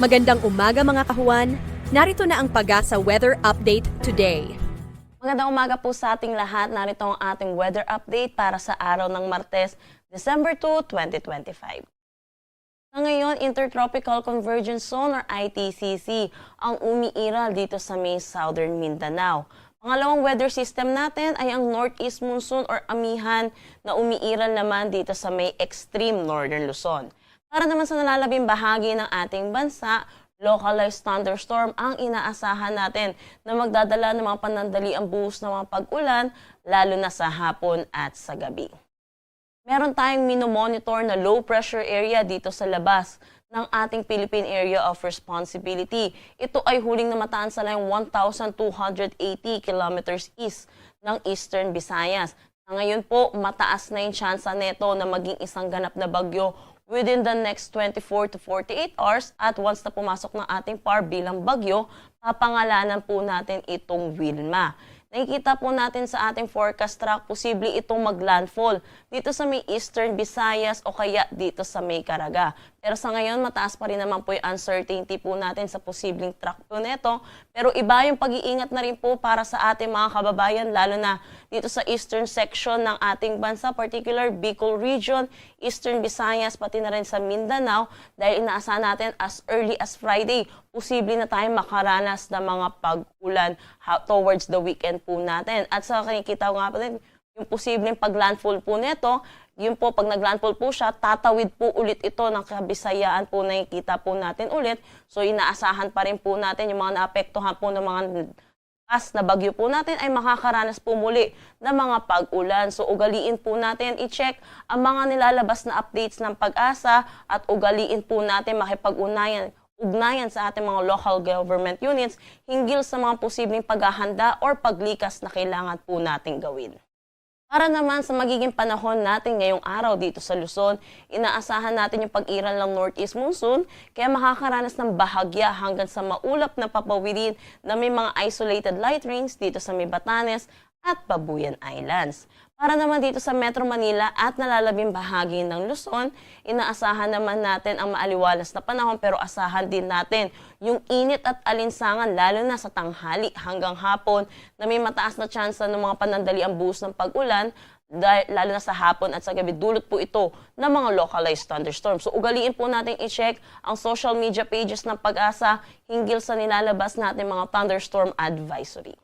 Magandang umaga mga kahuan. Narito na ang Pagasa Weather Update today. Magandang umaga po sa ating lahat. Narito ang ating weather update para sa araw ng Martes, December 2, 2025. Sa ngayon, Intertropical Convergence Zone or ITCC ang umiiral dito sa may Southern Mindanao. Pangalawang weather system natin ay ang Northeast Monsoon or Amihan na umiiral naman dito sa may extreme Northern Luzon. Para naman sa nalalabing bahagi ng ating bansa, localized thunderstorm ang inaasahan natin na magdadala ng mga panandaliang buhos ng mga pag-ulan lalo na sa hapon at sa gabi. Meron tayong minomonitor na low pressure area dito sa labas ng ating Philippine Area of Responsibility. Ito ay huling namataan sa layong 1,280 kilometers east ng Eastern Visayas. Sa ngayon po, mataas na yung tsansa neto na maging isang ganap na bagyo within the next 24 to 48 hours at once na pumasok ng ating PAR bilang bagyo, papangalanan po natin itong Wilma. Nakikita po natin sa ating forecast track, posible itong maglandfall dito sa may Eastern Visayas o kaya dito sa may Caraga. Pero sa ngayon, mataas pa rin naman po yung uncertainty po natin sa posibleng track po neto. Pero iba yung pag-iingat na rin po para sa ating mga kababayan, lalo na dito sa eastern section ng ating bansa, particular Bicol Region, Eastern Visayas, pati na rin sa Mindanao, dahil inaasahan natin as early as Friday, posible na tayo makaranas ng mga pag-ulan towards the weekend po natin. At sa kinikita nga po din, yung posibleng pag-landfall po nito, yun po, pag nag-landfall po siya, tatawid po ulit ito ng kabisayaan po nakikita po natin ulit. So inaasahan pa rin po natin yung mga naapektuhan po ng mga as na bagyo po natin ay makakaranas po muli ng mga pag-ulan. So ugaliin po natin i-check ang mga nilalabas na updates ng pag-asa at ugaliin po natin makipag-unayan ugnayan sa ating mga local government units hinggil sa mga posibleng paghahanda or paglikas na kailangan po nating gawin. Para naman sa magiging panahon natin ngayong araw dito sa Luzon, inaasahan natin yung pag-iral ng Northeast Monsoon, kaya makakaranas ng bahagya hanggang sa maulap na papawirin na may mga isolated light rains dito sa may Batanes at Babuyan Islands. Para naman dito sa Metro Manila at nalalabing bahagi ng Luzon, inaasahan naman natin ang maaliwalas na panahon pero asahan din natin yung init at alinsangan lalo na sa tanghali hanggang hapon na may mataas na tsansa ng mga panandali ang buhos ng pag-ulan lalo na sa hapon at sa gabi, dulot po ito ng mga localized thunderstorms. So ugaliin po natin i-check ang social media pages ng pag-asa hinggil sa nilalabas natin mga thunderstorm advisory.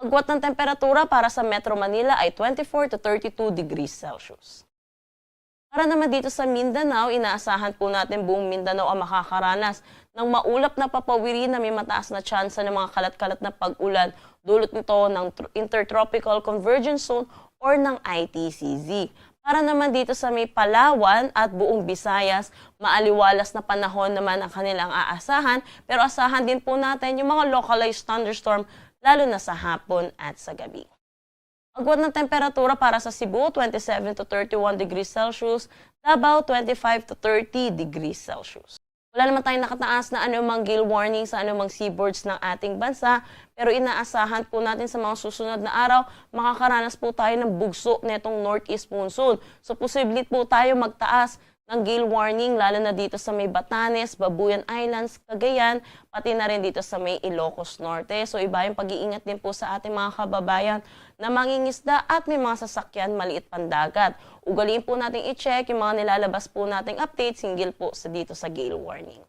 Agwat ng temperatura para sa Metro Manila ay 24 to 32 degrees Celsius. Para naman dito sa Mindanao, inaasahan po natin buong Mindanao ang makakaranas ng maulap na papawirin na may mataas na tsansa ng mga kalat-kalat na pag-ulan dulot nito ng tr- Intertropical Convergence Zone or ng ITCZ. Para naman dito sa may Palawan at buong Visayas, maaliwalas na panahon naman ang kanilang aasahan, pero asahan din po natin yung mga localized thunderstorm lalo na sa hapon at sa gabi. Agwat ng temperatura para sa Cebu, 27 to 31 degrees Celsius, Davao, 25 to 30 degrees Celsius. Wala naman tayong nakataas na anumang gale warning sa anumang seaboards ng ating bansa, pero inaasahan po natin sa mga susunod na araw, makakaranas po tayo ng bugso netong northeast monsoon. So posible po tayo magtaas ng gale warning lalo na dito sa may Batanes, Babuyan Islands, Cagayan, pati na rin dito sa may Ilocos Norte. So iba yung pag-iingat din po sa ating mga kababayan na mangingisda at may mga sasakyan maliit pandagat. Ugaliin po natin i-check yung mga nilalabas po nating updates hinggil po sa dito sa gale warning.